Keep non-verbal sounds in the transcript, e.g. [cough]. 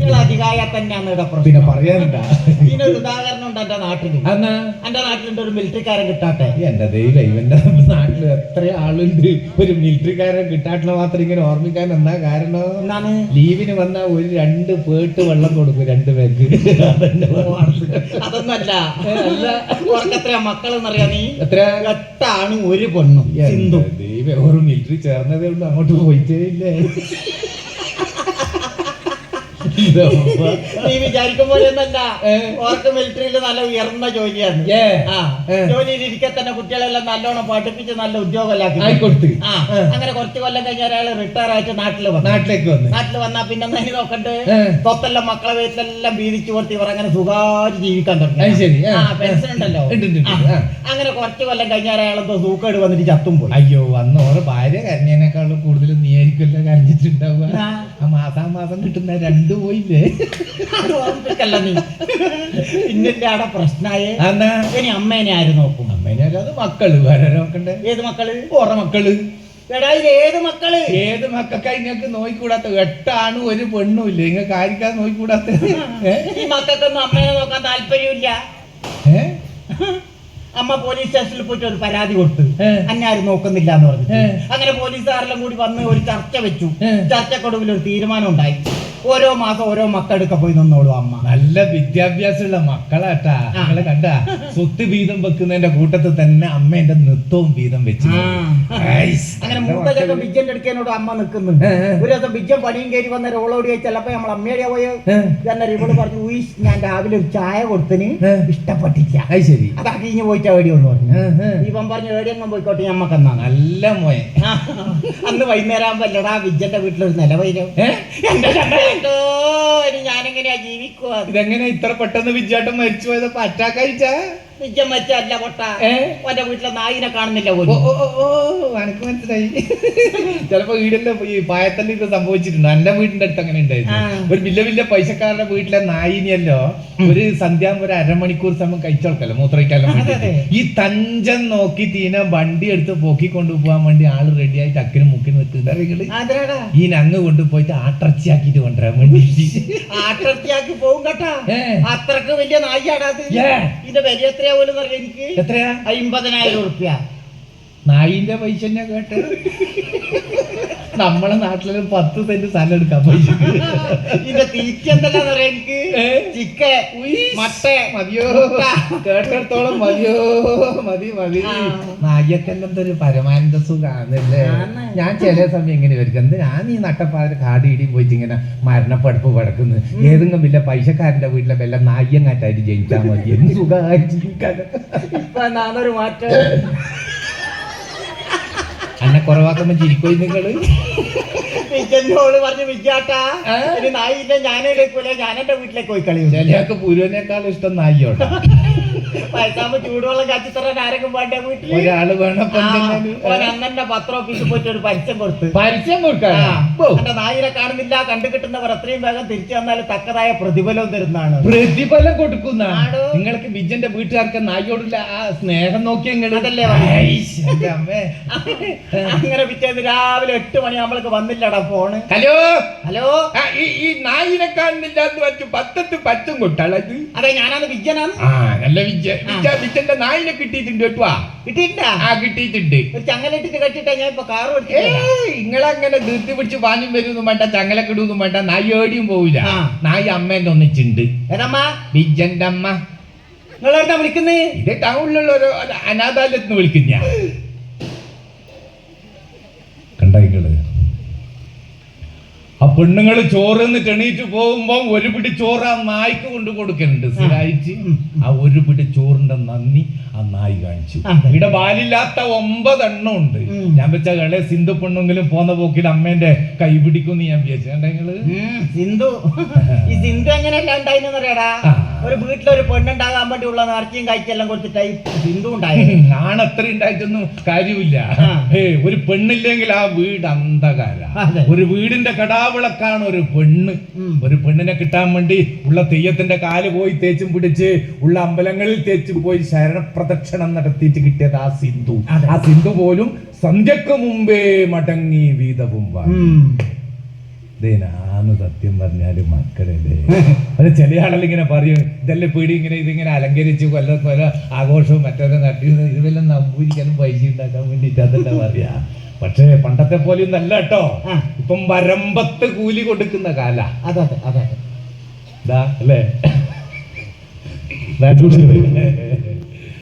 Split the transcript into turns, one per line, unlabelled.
പിന്നെ
പറയാനുണ്ട്
പറയാനുണ്ടാ
ഇതിനൊരു ഉദാഹരണം ഉണ്ട് എന്റെ
നാട്ടിൽ
എന്റെ നാട്ടിലുണ്ട് ഒരു മിലിറ്ററിക്കാരൻ കിട്ടാട്ടെ
എന്റെ ദൈവം ഇവന്റെ നാട്ടിൽ എത്ര ആളുണ്ട്. ഒരു മിലിറ്ററിക്കാരൻ കിട്ടാട്ടെ മാത്രം ഇങ്ങനെ ഓർമ്മിക്കാൻ എന്നാ കാരണം?
എന്താണ്?
ലീവിന് വന്ന ഒരു രണ്ട് പേട്ട് വെള്ളം കൊടുക്കും രണ്ട് പേർക്ക്.
അതൊന്നല്ല അല്ല. മക്കളെന്നറിയാ നീ?
എത്ര
എട്ടാണ് ഒരു പെണ്ണും.
ദൈവം ഒരു മിലിറ്ററി ചേർന്നതേ ഉള്ളൂ അങ്ങോട്ട് പോയിട്ടേ ഇല്ലേ. [laughs]
നീ വിചാരിക്കും പോലെ ഒന്നല്ല. ഓർക്ക് മിലിറ്ററിയിൽ നല്ല ഉയർന്ന ജോലിയാണ്. ജോലിയിൽ ഇരിക്കെ തന്നെ കുട്ടികളെല്ലാം നല്ലോണം പഠിപ്പിച്ച് നല്ല ഉദ്യോഗമല്ലാക്കി ആ. അങ്ങനെ കുറച്ച് കൊല്ലം കഴിഞ്ഞ ഒരാൾ റിട്ടയർ ആയിട്ട് നാട്ടിൽ വന്നു.
നാട്ടിലേക്ക് വന്നു.
നാട്ടിൽ വന്നാ പിന്നെ ഇനി നോക്കണ്ട്. തൊത്തെല്ലാം മക്കളെ വീട്ടിലെല്ലാം വീതിച്ചു കൊടുത്ത് ഇവർ അങ്ങനെ സുഖമായിട്ട് ജീവിക്കാൻ തുടങ്ങി.
ആ.
പെൻഷൻ ഉണ്ടല്ലോ. അങ്ങനെ കുറച്ച് കൊല്ലം കഴിഞ്ഞ ഒരാളെന്തോ സൂക്കേട് വന്നിട്ട് ചത്തും പോയി.
അയ്യോ അന്ന് ഓരോ ഭാര്യ കരഞ്ഞതിനേക്കാളും കൂടുതൽ നീ ആയിരിക്കുമല്ലോ കരഞ്ഞിട്ടുണ്ടാവുക.
ആ.
മാസാ മാസം കിട്ടുന്ന രണ്ടു പോയില്ലേ?
ഓർമ്മിപ്പിക്കല്ല നീ. പിന്നിന്റെ അവിടെ പ്രശ്നമായേ ഇനി അമ്മേനെ ആര് നോക്കും?
അമ്മേനെ അല്ലാതെ മക്കൾ. വേറെ നോക്കണ്ടേ?
ഏത് മക്കൾ?
ഓറ
മക്കൾ. ഏത് മക്കൾ?
ഏത് മക്കൾക്കാ ഇങ്ങക്ക് നോയിക്കൂടാത്ത എട്ടാണും ഒരു പെണ്ണും ഇല്ല? ഇങ്ങക്ക് ആർക്കാ നോയിക്കൂടാത്ത?
ഈ മക്കൾക്കൊന്നും അമ്മയെ നോക്കാൻ താല്പര്യമില്ല. അമ്മ പോലീസ് സ്റ്റേഷനിൽ പോയിട്ട് ഒരു പരാതി കൊടുത്തു
അന്നാരും
അന്നെ ആരും നോക്കുന്നില്ല എന്ന് പറഞ്ഞു. അങ്ങനെ പോലീസുകാരെല്ലാം കൂടി വന്ന് ഒരു ചർച്ച വെച്ചു. ചർച്ചക്കൊടുവിൽ ഒരു തീരുമാനം ഉണ്ടായി. ഓരോ മാസം ഓരോ മക്കളെടുക്ക പോയി നിന്നോളൂ അമ്മ
നല്ല വിദ്യാഭ്യാസമുള്ള മക്കളാട്ടാ
ആ.
നിങ്ങളെ കണ്ട സ്വത്ത് വീതം വെക്കുന്നതിന്റെ കൂട്ടത്തിൽ തന്നെ അമ്മേന്റെ നൃത്തവും വീതം വെച്ചു.
അങ്ങനെ മൂത്ത
മക്കൾ.
ബിജ്ജന്റെ അടുക്കേനോട് അമ്മ നിൽക്കുന്നു. ഒരു ദിവസം ബിജ്ജൻ പണിയും കയറി വന്ന ഓളോടി ചെല്ലപ്പോ നമ്മൾ അമ്മയുടെ പോയ. തന്നെ ഇവൾ പറഞ്ഞു ഉയ്സ് ഞാൻ രാവിലെ ഒരു ചായ കൊടുത്തിന്. ഇഷ്ടപ്പെട്ടില്ല
ശരി
അതാ കഴിഞ്ഞ് പോയിട്ട് എവിടെയോ എന്ന് പറഞ്ഞു. ഇവൻ പറഞ്ഞു എവിടെയെങ്കിലും പോയിക്കോട്ടെ ഞമ്മക്ക് എന്നാണ്
നല്ല മോയെ
അന്ന് വൈകുന്നേരം ആകുമ്പോ അല്ലടാ ബിജ്ജന്റെ വീട്ടിലൊരു നിലവൈരം? എന്റെ ചണ്ടോ ഇനി ഞാനെങ്ങനെയാ ജീവിക്കുക
ഇതെങ്ങനെ ഇത്ര പെട്ടെന്ന് വിജയാട്ടം മരിച്ചു പോയത് പറ്റാക്കായിട്ടാ
ബിജ്ജൻ മരിച്ചല്ല പൊട്ട? ഓന്റെ വീട്ടിലെ നായിനെ കാണുന്നില്ല
ഓ എനക്ക് മനസ്സിലായി. ചിലപ്പോ വീടിന്റെ ഈ പായത്തല്ല ഇത് സംഭവിച്ചിട്ടുണ്ട്. എന്റെ വീടിന്റെ അടുത്ത് അങ്ങനെ ഉണ്ടായിരുന്നു. ഒരു വലിയ വലിയ പൈസക്കാരുടെ വീട്ടിലെ നായിനിയല്ലോ ഒരു സന്ധ്യാകുമ്പോ ഒരു അരമണിക്കൂർ സമയം കഴിച്ചോൾക്കല്ലോ മൂത്രയ്ക്കാലോ. ഈ തഞ്ചം നോക്കി തീന വണ്ടി എടുത്ത് പൊക്കി കൊണ്ടുപോകാൻ വേണ്ടി ആൾ റെഡിയായി ആയിട്ട് മുക്കി നിൽക്കുന്നുണ്ട് ഈ നങ്ങ് കൊണ്ടുപോയിട്ട് ആട്ടർച്ചയാക്കിട്ട് കൊണ്ടുവരാൻ വേണ്ടി.
ആട്ടർത്തിയാക്കി പോകും കേട്ടാ. അത്രയ്ക്ക് വലിയ
ഏ.
ഇതിന്റെ വില എത്രയാ പോലും എനിക്ക്?
എത്രയാ?
അമ്പതിനായിരം ഉറുപ്പ്യ.
നായിന്റെ പൈസ തന്നെ കേട്ട് നമ്മളെ നാട്ടിലൊരു പത്ത് സെന്റ് സ്ഥലം എടുക്കാൻ പൈസ
ഇതിന്റെ തീറ്റ എന്തെല്ലാം പറയാ എനിക്ക്? ചിക്കൻ മട്ട
മതിയോ? കേട്ടിടത്തോളം മതിയോ? മതി മതി.
ആ.
ഒരു പരമാനന്ദ സുഖാന്നല്ലേ? ഞാൻ ചില സമയം ഇങ്ങനെ വരും എന്ത് ഞാൻ ഈ നട്ടപ്പാതിര കാടി ഇടി പോയിട്ട് ഇങ്ങനെ മരണപ്പടുപ്പ് പടക്കുന്നു ഏതെങ്കിലും വലിയ പൈസക്കാരന്റെ വീട്ടിലെ വല്ല നായ്യങ്ങാറ്റായിട്ട് ജയിച്ചാൽ മതി. എന്ത് സുഖമായിട്ട്
ഇപ്പൊ നാളൊരു മാറ്റം.
കുറവാക്കുമ്പോ ചിരിക്കോയി നിങ്ങൾ?
വിജയനോട് പറഞ്ഞു നായില്ല ഞാനേ ഞാനെന്റെ വീട്ടിലേക്ക് പോയി കളി
ചിലയാൾക്ക് ഇഷ്ടം നായിയോട്ടാ
വയസ്സാകുമ്പോ ചൂടുവെള്ളം കാച്ചി തരാൻ ആരെങ്കിലും വേണ്ട വീട്ടിൽ?
ഒരാൾ വേണം
അന്നെ പത്ര ഓഫീസിൽ പോയിട്ട് ഒരു പരിചയം കൊടുത്ത്.
പരിചയം കൊടുക്കാൻ?
എന്റെ നായിനെ കാണുന്നില്ല കണ്ടു കിട്ടുന്നവർ എത്രയും വേഗം തിരിച്ചു വന്നാൽ തക്കതായ പ്രതിഫലം തരുന്നതാണ്.
പ്രതിഫലം കൊടുക്കുന്ന നിങ്ങൾക്ക് ബിജന്റെ വീട്ടുകാർക്ക് നായോടുള്ള ആ സ്നേഹം നോക്കി
അതല്ലേ? അങ്ങനെ പിറ്റേന്ന് രാവിലെ എട്ട് നമ്മൾക്ക് വന്നില്ലടാ ഫോണ്.
ഹലോ?
ഹലോ?
ഈ നായിനെ കാണുന്നില്ല എന്ന് വെച്ചു പത്തത്ത് പറ്റും കൊട്ടാളത്
അതെ ഞാനത് വിജയനാണ്.
നല്ല വിജ വിജ വിജന്റെ നായിനെ കിട്ടിയിട്ടുണ്ട് കേട്ടോ
കിട്ടിയിട്ടാ
ആ കിട്ടിയിട്ടുണ്ട്.
ഒരു ചങ്ങലിട്ടിട്ട് കെട്ടിട്ടാ ഞാൻ ഇപ്പൊ കാറ്
ഏ നിങ്ങളങ്ങനെ ധൃതി പിടിച്ച് പാഞ്ഞും വരുന്നും വേണ്ട ചങ്ങലക്കിടൊന്നും വേണ്ട നായി ഏടിയും പോവില്ല. നായി അമ്മേന്റെ ഒന്നിച്ചുണ്ട്.
ഏതമ്മ?
വിജന്റെ അമ്മ
നിങ്ങളെന്താ വിളിക്കുന്നേ?
ഇത് ടൗണിലുള്ള ഒരു അനാഥാലയത്തിന് വിളിക്കുന്ന കണ്ടായിക്കൾ ആ പെണ്ണുങ്ങൾ ചോറ് എന്നിട്ട് എണീറ്റ് പോകുമ്പോ ഒരു പിടി ചോറ് ആ നായ്ക്ക് കൊണ്ട് കൊടുക്കുന്നുണ്ട് സ്ഥിരമായിട്ട് ആ ഒരു പിടി ചോറിന്റെ നന്ദി ആ നായി കാണിച്ചു. ഇവിടെ ബാലില്ലാത്ത ഒമ്പതെണ്ണം ഉണ്ട്. ഞാൻ വെച്ച കളെ സിന്ധു പെണ്ണെങ്കിലും പോന്ന പോക്കിൽ അമ്മേന്റെ കൈ പിടിക്കും ഞാൻ വിചാരിച്ചു.
കണ്ടെങ്കിൽ സിന്ധു. ഈ സിന്ധു എങ്ങനെയല്ല
ഉണ്ടായിരുന്നു.
ഒരു വീട്ടിലൊരു പെണ്ണുണ്ടാകാൻ വേണ്ടിയുള്ള നേർച്ചയും കഴിച്ചെല്ലാം കൊടുത്തിട്ടായി സിന്ധു ഞാൻ
ആണത്ര ഉണ്ടായിട്ടൊന്നും കാര്യമില്ല. ഏ ഒരു പെണ്ണില്ലെങ്കിൽ ആ വീട് അന്ധകാര. ഒരു വീടിന്റെ കടാവിളക്കാണ് ഒരു പെണ്ണ്. ഒരു പെണ്ണിനെ കിട്ടാൻ വേണ്ടി ഉള്ള തെയ്യത്തിന്റെ കാൽ പോയി തേച്ചും പിടിച്ച് ഉള്ള അമ്പലങ്ങളിൽ തേച്ചും പോയി ശരണപ്രദക്ഷിണം നടത്തിയിട്ട് കിട്ടിയത് ആ സിന്ധു. ആ സിന്ധു പോലും സന്ധ്യക്ക് മുമ്പേ മടങ്ങി വീതവും. ഇതിനാന്ന് സത്യം പറഞ്ഞാൽ മക്കളല്ലേ [laughs] അത് ചില ആളുകളിങ്ങനെ പറയും ഇതെല്ലാം പീടി ഇങ്ങനെ ഇതിങ്ങനെ അലങ്കരിച്ച് കൊല്ല കൊല ആഘോഷവും മറ്റൊക്കെ നട്ടി ഇതുവെല്ലാം നമ്പൂരിക്കാനും പൈസ ഉണ്ടാക്കാൻ വേണ്ടിയിട്ട് അതല്ല പറയാ? പക്ഷേ പണ്ടത്തെ പോലെയും നല്ല കേട്ടോ. ഇപ്പം വരമ്പത്ത് കൂലി കൊടുക്കുന്ന കാല.
അതെ അതെ അതെ
അല്ലേ?